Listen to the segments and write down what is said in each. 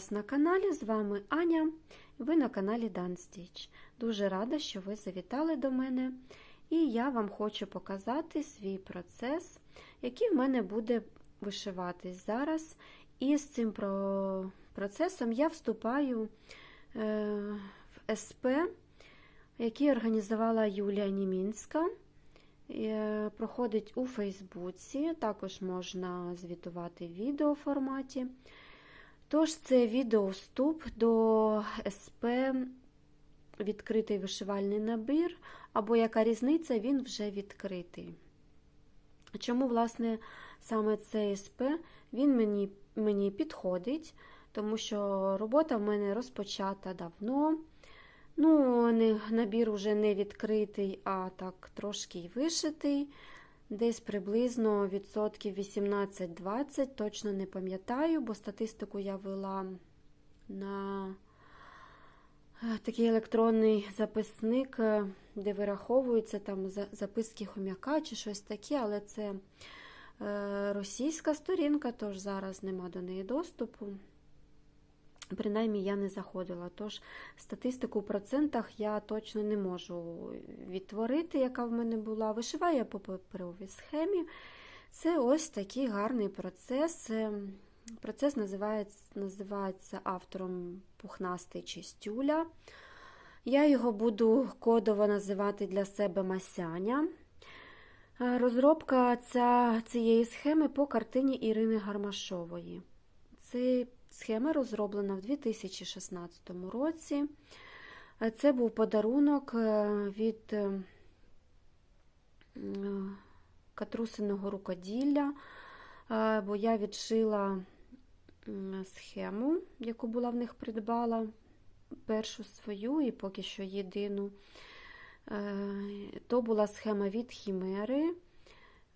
вас на каналі. З вами Аня. Ви на каналі Stitch. Дуже рада, що ви завітали до мене. І я вам хочу показати свій процес, який в мене буде вишиватись зараз. І з цим процесом я вступаю е, в СП, який організувала Юлія Німінська. Е, Проходить у Фейсбуці, також можна звітувати в відеоформаті. Тож, це відеовступ до СП відкритий вишивальний набір, або яка різниця, він вже відкритий. Чому, власне, саме цей СП він мені, мені підходить, тому що робота в мене розпочата давно. Ну, набір уже не відкритий, а так трошки й вишитий. Десь приблизно відсотків 18-20, точно не пам'ятаю, бо статистику я вела на е, такий електронний записник, е, де вираховуються там за- записки хом'яка чи щось таке, але це е, російська сторінка, тож зараз нема до неї доступу. Принаймні я не заходила. Тож статистику в процентах я точно не можу відтворити, яка в мене була. Вишиваю я по паперовій схемі. Це ось такий гарний процес. Процес називається, називається автором Пухнастий Чистюля. Я його буду кодово називати для себе Масяня. Розробка ця, цієї схеми по картині Ірини Гармашової. Це Схема розроблена в 2016 році. Це був подарунок е, від е, катрусиного рукоділля, е, бо я відшила схему, яку була в них придбала, першу свою і поки що єдину. То була схема від Хімери.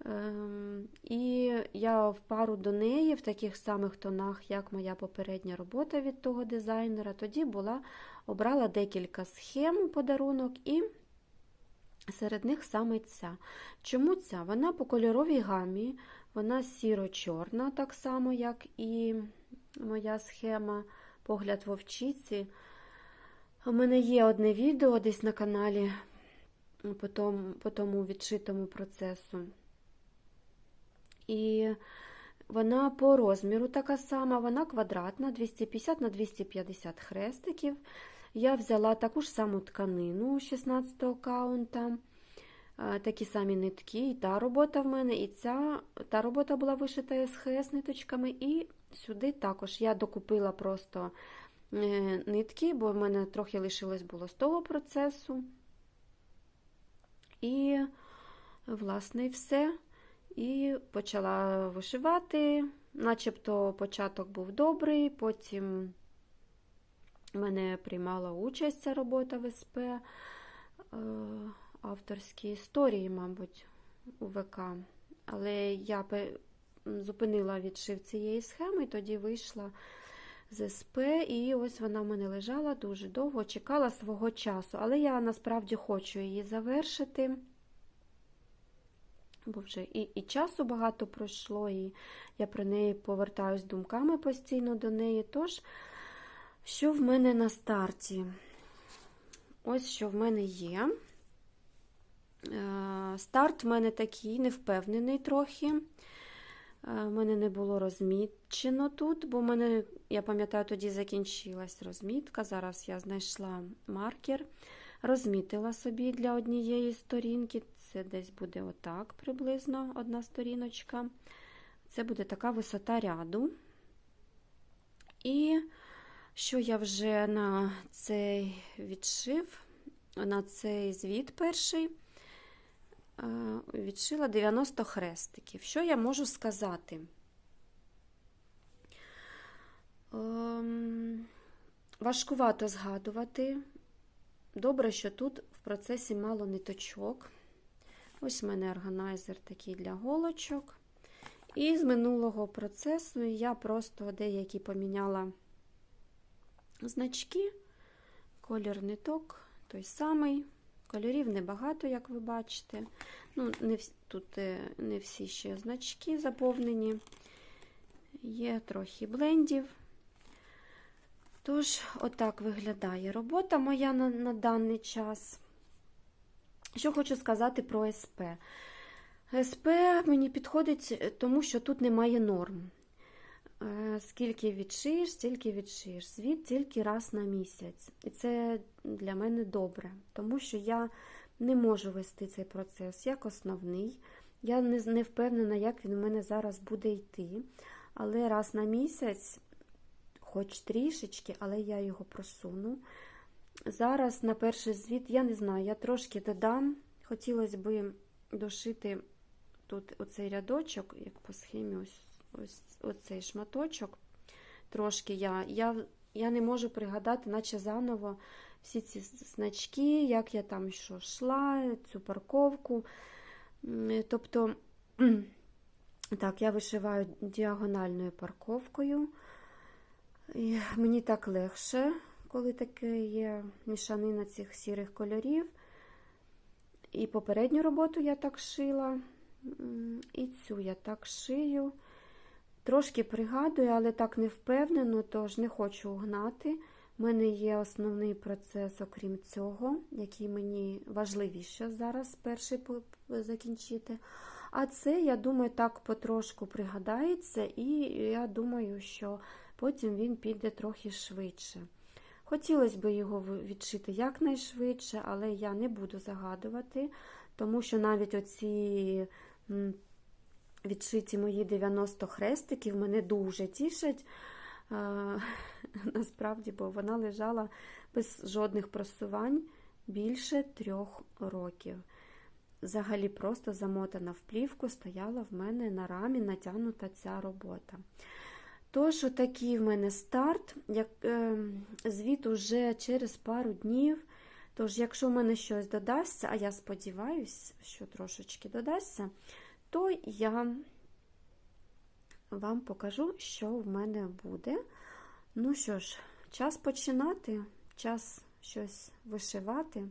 Ем, І я в пару до неї в таких самих тонах, як моя попередня робота від того дизайнера, тоді була обрала декілька схем подарунок, і серед них саме ця. Чому ця? Вона по кольоровій гамі, вона сіро-чорна, так само, як і моя схема Погляд вовчиці. У мене є одне відео десь на каналі по тому, по тому відшитому процесу. І вона по розміру така сама, вона квадратна, 250 на 250 хрестиків. Я взяла таку ж саму тканину 16 каунта, такі самі нитки, і та робота в мене, і ця та робота була вишита СХС ниточками, і сюди також я докупила просто е, нитки, бо в мене трохи лишилось було з того процесу. І, власне, все. І почала вишивати, начебто початок був добрий, потім мене приймала участь ця робота в СП, е, авторські історії, мабуть, у ВК. Але я зупинила відшив цієї схеми, тоді вийшла з СП, і ось вона в мене лежала дуже довго, чекала свого часу. Але я насправді хочу її завершити бо вже і, і часу багато пройшло, і я про неї повертаюсь думками постійно до неї. Тож, що в мене на старті? Ось що в мене є. Е, Старт в мене такий невпевнений трохи. Е, В мене не було розмітчено тут, бо в мене, я пам'ятаю, тоді закінчилась розмітка. Зараз я знайшла маркер, розмітила собі для однієї сторінки. Це десь буде отак приблизно одна сторіночка. Це буде така висота ряду. І що я вже на цей відшив, на цей звіт перший, відшила 90 хрестиків. Що я можу сказати? Ем, важкувато згадувати. Добре, що тут в процесі мало ниточок. Ось в мене органайзер такий для голочок. І з минулого процесу я просто деякі поміняла значки, колір ниток той самий. Кольорів небагато, як ви бачите. Ну, не Тут не всі ще значки заповнені. Є трохи блендів. Тож, отак виглядає робота моя на, на даний час. Що хочу сказати про СП. СП мені підходить, тому що тут немає норм. Е, Скільки відшиєш, стільки відшиєш. Звіт тільки раз на місяць. І це для мене добре, тому що я не можу вести цей процес як основний. Я не впевнена, як він у мене зараз буде йти. Але раз на місяць, хоч трішечки, але я його просуну. Зараз на перший звіт, я не знаю, я трошки додам. Хотілося б дошити тут оцей рядочок, як по схемі, ось, ось оцей шматочок. Трошки я, я, я не можу пригадати, наче заново всі ці значки, як я там що йшла, цю парковку. Тобто, так, я вишиваю діагональною парковкою. Мені так легше, коли таке є мішанина цих сірих кольорів. І попередню роботу я так шила, і цю я так шию. Трошки пригадую, але так не впевнено, тож не хочу гнати. У мене є основний процес, окрім цього, який мені важливіше зараз перший закінчити. А це, я думаю, так потрошку пригадається, і я думаю, що потім він піде трохи швидше. Хотілося б його відшити якнайшвидше, але я не буду загадувати, тому що навіть оці відшиті мої 90 хрестиків мене дуже тішать. Насправді, бо вона лежала без жодних просувань більше трьох років. Взагалі просто замотана в плівку, стояла в мене на рамі натягнута ця робота. Тож, отакий в мене старт. Як, е, звіт уже через пару днів. Тож, якщо в мене щось додасться, а я сподіваюся, що трошечки додасться, то я вам покажу, що в мене буде. Ну що ж, час починати, час щось вишивати.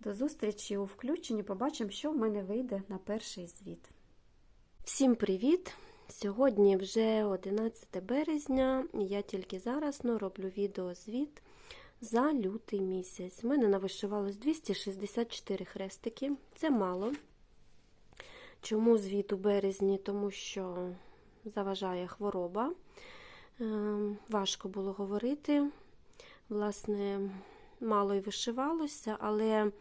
До зустрічі у включенні. Побачимо, що в мене вийде на перший звіт. Всім привіт! Сьогодні вже 11 березня, я тільки зараз ну, роблю відеозвіт за лютий місяць. У мене навишивалось 264 хрестики, це мало. Чому звіт у березні? Тому що заважає хвороба. Ем, Важко було говорити. Власне, мало й вишивалося, але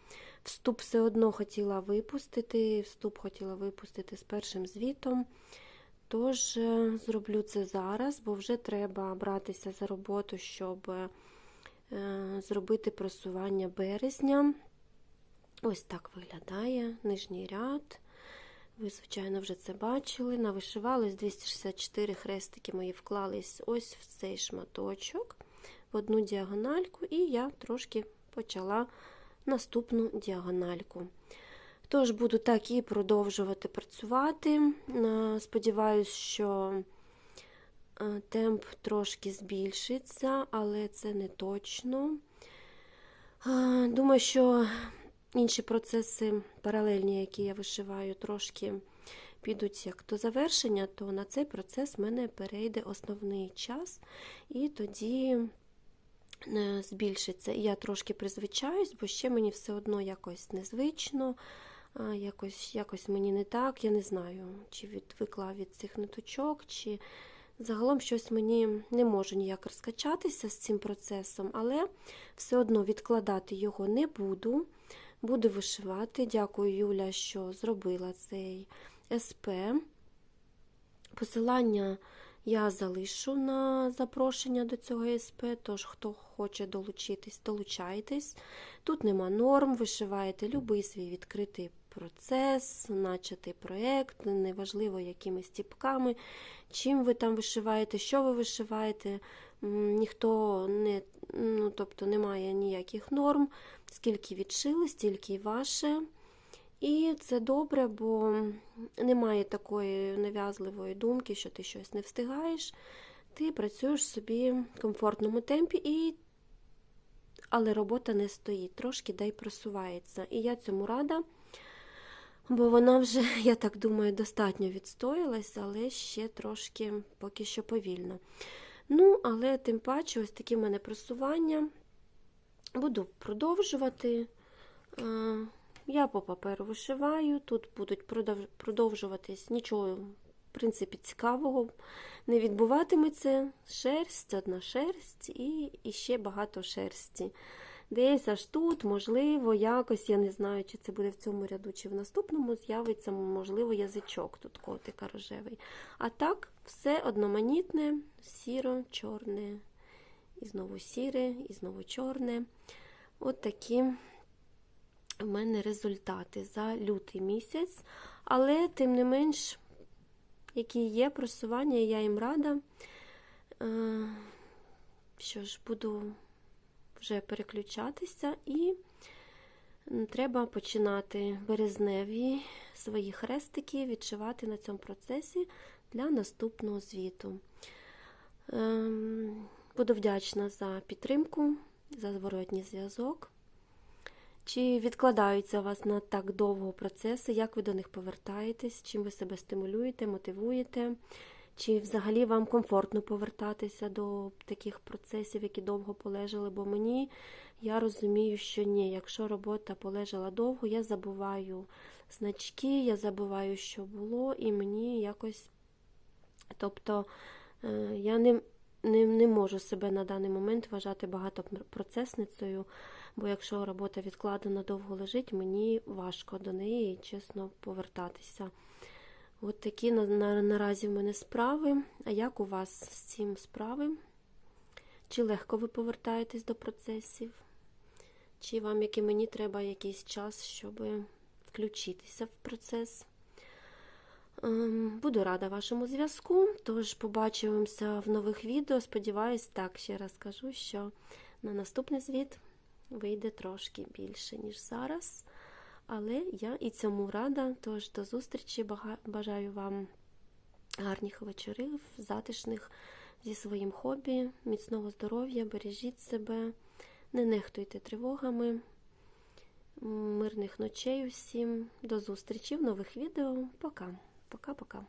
вступ все одно хотіла випустити. Вступ хотіла випустити з першим звітом. Тож е, зроблю це зараз, бо вже треба братися за роботу, щоб е, зробити просування березня. Ось так виглядає нижній ряд. Ви, звичайно, вже це бачили. Навишивалось 264 хрестики мої вклались ось в цей шматочок, в одну діагональку, і я трошки почала наступну діагональку. Тож буду так і продовжувати працювати. Е, Сподіваюсь, що е, темп трошки збільшиться, але це не точно. Е, Думаю, що інші процеси паралельні, які я вишиваю, трошки підуть як до завершення, то на цей процес в мене перейде основний час, і тоді збільшиться. І я трошки призвичаюсь, бо ще мені все одно якось незвично, а, якось, якось мені не так. Я не знаю, чи відвикла від цих ниточок, чи загалом щось мені не можу ніяк розкачатися з цим процесом, але все одно відкладати його не буду. Буду вишивати. Дякую, Юля, що зробила цей СП. Посилання я залишу на запрошення до цього СП, тож хто хоче долучитись, долучайтесь. Тут нема норм, вишиваєте любий свій відкритий процес, начатий проєкт, неважливо якими стіпками, чим ви там вишиваєте, що ви вишиваєте. Ніхто не, ну, тобто немає ніяких норм, скільки відшили, стільки й ваше. І це добре, бо немає такої нав'язливої думки, що ти щось не встигаєш. Ти працюєш собі в комфортному темпі, і... але робота не стоїть, трошки дай просувається. І я цьому рада, бо вона вже, я так думаю, достатньо відстоїлась, але ще трошки поки що повільно. Ну, але тим паче, ось такі в мене просування. Буду продовжувати. Я по паперу вишиваю, тут будуть продов- продовжуватись нічого, в принципі, цікавого не відбуватиметься. Шерсть, одна шерсть і, і ще багато шерсті. Десь аж тут, можливо, якось, я не знаю, чи це буде в цьому ряду, чи в наступному з'явиться, можливо, язичок тут котика рожевий. А так, все одноманітне, сіро, чорне, і знову сіре, і знову чорне. От такі в мене результати за лютий місяць. Але, тим не менш, які є просування, я їм рада. Е, Що ж, буду вже переключатися і треба починати березневі свої хрестики відшивати на цьому процесі для наступного звіту. Ем, Буду вдячна за підтримку, за зворотній зв'язок. Чи відкладаються у вас на так довго процеси, як ви до них повертаєтесь, чим ви себе стимулюєте, мотивуєте, чи взагалі вам комфортно повертатися до таких процесів, які довго полежали? Бо мені я розумію, що ні, якщо робота полежала довго, я забуваю значки, я забуваю, що було, і мені якось. Тобто е, я не, не, не можу себе на даний момент вважати багатопроцесницею, бо якщо робота відкладена довго лежить, мені важко до неї, чесно, повертатися. От такі на, на, наразі в мене справи. А як у вас з цим справи? Чи легко ви повертаєтесь до процесів? Чи вам, як і мені, треба якийсь час, щоб включитися в процес? Ем, Буду рада вашому зв'язку, тож побачимося в нових відео. Сподіваюсь, так, ще раз кажу, що на наступний звіт вийде трошки більше, ніж зараз. Але я і цьому рада. Тож до зустрічі. Бажаю вам гарних вечорів, затишних зі своїм хобі, міцного здоров'я, бережіть себе, не нехтуйте тривогами, мирних ночей усім. До зустрічі в нових відео. Пока. Пока-пока.